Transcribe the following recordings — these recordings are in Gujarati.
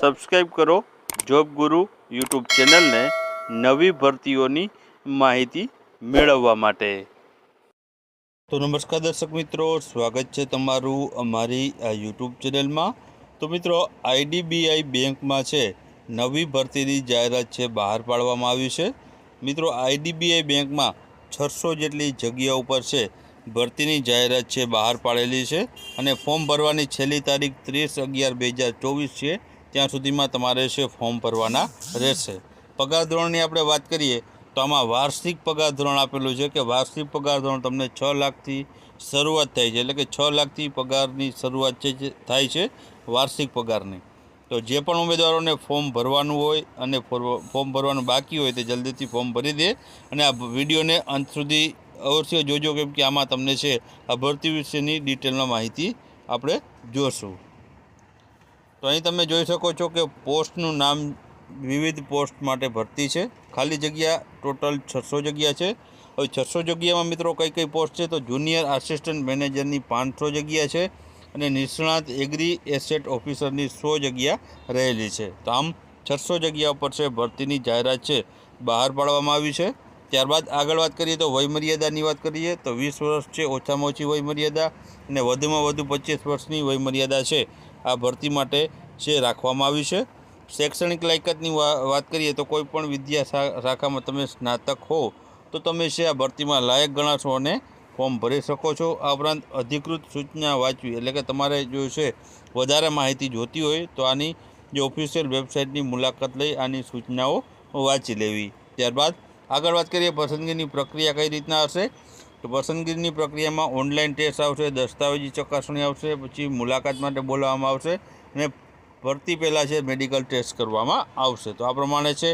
સબસ્ક્રાઈબ કરો જોબ ગુરુ યુટ્યુબ ચેનલને નવી ભરતીઓની માહિતી મેળવવા માટે. તો નમસ્કાર દર્શક મિત્રો, સ્વાગત છે તમારું અમારી આ યુટ્યુબ ચેનલમાં તો મિત્રો, આઈડીબીઆઈ બેંકમાં છે, નવી ભરતીની જાહેરાત છે, બહાર પાડવામાં આવી છે. મિત્રો, આઈડીબીઆઈ બેંકમાં છસો જેટલી જગ્યા ઉપર છે, ભરતીની જાહેરાત છે, બહાર પાડેલી છે. અને ફોર્મ ભરવાની છેલ્લી તારીખ ત્રીસ અગિયાર બે હજાર ચોવીસ છે. ત્યાં સુધીમાં તમારે છે ફોર્મ ભરવાના રહેશે. પગાર ધોરણની આપણે વાત કરીએ, તો આમાં વાર્ષિક પગાર ધોરણ આપેલું છે કે વાર્ષિક પગાર ધોરણ તમને છ લાખથી શરૂઆત થાય છે, એટલે કે છ લાખથી પગારની શરૂઆત છે થાય છે વાર્ષિક પગારની. તો જે પણ ઉમેદવારોને ફોર્મ ભરવાનું હોય અને ફોર્મ ભરવાનું બાકી હોય તે જલ્દીથી ફોર્મ ભરી દે અને આ વિડીયોને અંત સુધી અવશ્ય જોજો કેમ કે આમાં તમને છે આ ભરતી વિશેની ડિટેલમાં માહિતી આપણે જોશું. તો અહીં તમે જોઈ શકો છો કે પોસ્ટનું નામ વિવિધ પોસ્ટ માટે ભરતી છે. ખાલી જગ્યા ટોટલ છસો જગ્યા છે. હવે છસો જગ્યામાં મિત્રો કઈ કઈ પોસ્ટ છે? તો જુનિયર આસિસ્ટન્ટ મેનેજરની પાંચસો જગ્યા છે અને નિષ્ણાત એગ્રી એસેટ ઓફિસરની સો જગ્યા રહેલી છે. તો આમ છસો જગ્યા ઉપર છે ભરતીની જાહેરાત છે. બહાર પાડવામાં આવી છે. ત્યારબાદ આગળ વાત કરીએ તો વયમર્યાદાની વાત કરીએ તો વીસ વર્ષ છે, ઓછામાં ઓછી વયમર્યાદા અને વધુમાં વધુ પચીસ વર્ષની વયમર્યાદા છે. આ ભરતી માટે છે રાખવામાં આવી છે. શૈક્ષણિક લાયકાતની વાત કરીએ તો કોઈપણ વિદ્યા શાખામાં તમે સ્નાતક હો, તો તમે છે આ ભરતીમાં લાયક ગણાશો અને ફોર્મ ભરી શકો છો. આ ઉપરાંત અધિકૃત સૂચના વાંચવી, એટલે કે તમારે જો છે વધારે માહિતી જોતી હોય, તો આની જે ઓફિશિયલ વેબસાઇટની મુલાકાત લઈ આની સૂચનાઓ વાંચી લેવી. ત્યારબાદ આગળ વાત કરીએ પસંદગીની પ્રક્રિયા કઈ રીતના હશે? તો પસંદગીની પ્રક્રિયામાં ઓનલાઈન ટેસ્ટ આવશે, દસ્તાવેજી ચકાસણી આવશે, પછી મુલાકાત માટે બોલાવવામાં આવશે અને ભરતી પહેલાં છે મેડિકલ ટેસ્ટ કરવામાં આવશે. તો આ પ્રમાણે છે,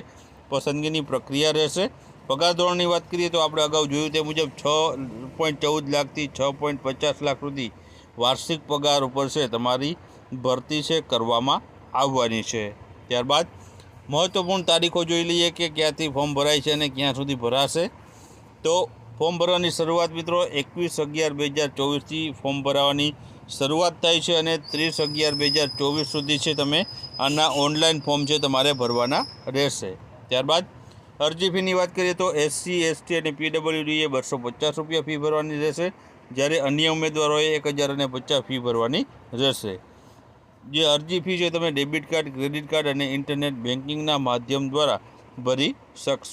પસંદગીની પ્રક્રિયા રહેશે. પગાર ધોરણની વાત કરીએ તો આપણે અગાઉ જોયું તે મુજબ છ પોઈન્ટ ચૌદ લાખથી છ પોઈન્ટ પચાસ લાખ સુધી વાર્ષિક પગાર ઉપર છે, તમારી ભરતી છે, કરવામાં આવવાની છે. ત્યારબાદ મહત્ત્વપૂર્ણ તારીખો જોઈ લઈએ કે ક્યાંથી ફોર્મ ભરાય છે અને ક્યાં સુધી ભરાશે. તો ફોર્મ ભરવાની શરૂઆત મિત્રો એકવીસ અગિયાર બે હજાર ચોવીસથી ફોર્મ ભરાવાની શરૂઆત થાય છે અને ત્રીસ અગિયાર બે હજાર ચોવીસ સુધી છે તમે આના ઓનલાઈન ફોર્મ છે તમારે ભરવાના રહેશે. ત્યારબાદ અરજી ફીની વાત કરીએ તો એસસી, એસટી અને પીડબ્લ્યુડીએ બસો પચાસ રૂપિયા ફી ભરવાની રહેશે. જ્યારે અન્ય ઉમેદવારોએ એક હજાર અને પચાસ ફી ભરવાની રહેશે. જે અરજી ફી છે તમે ડેબિટ કાર્ડ, ક્રેડિટ કાર્ડ અને ઇન્ટરનેટ બેન્કિંગના માધ્યમ દ્વારા ભરી શકશો.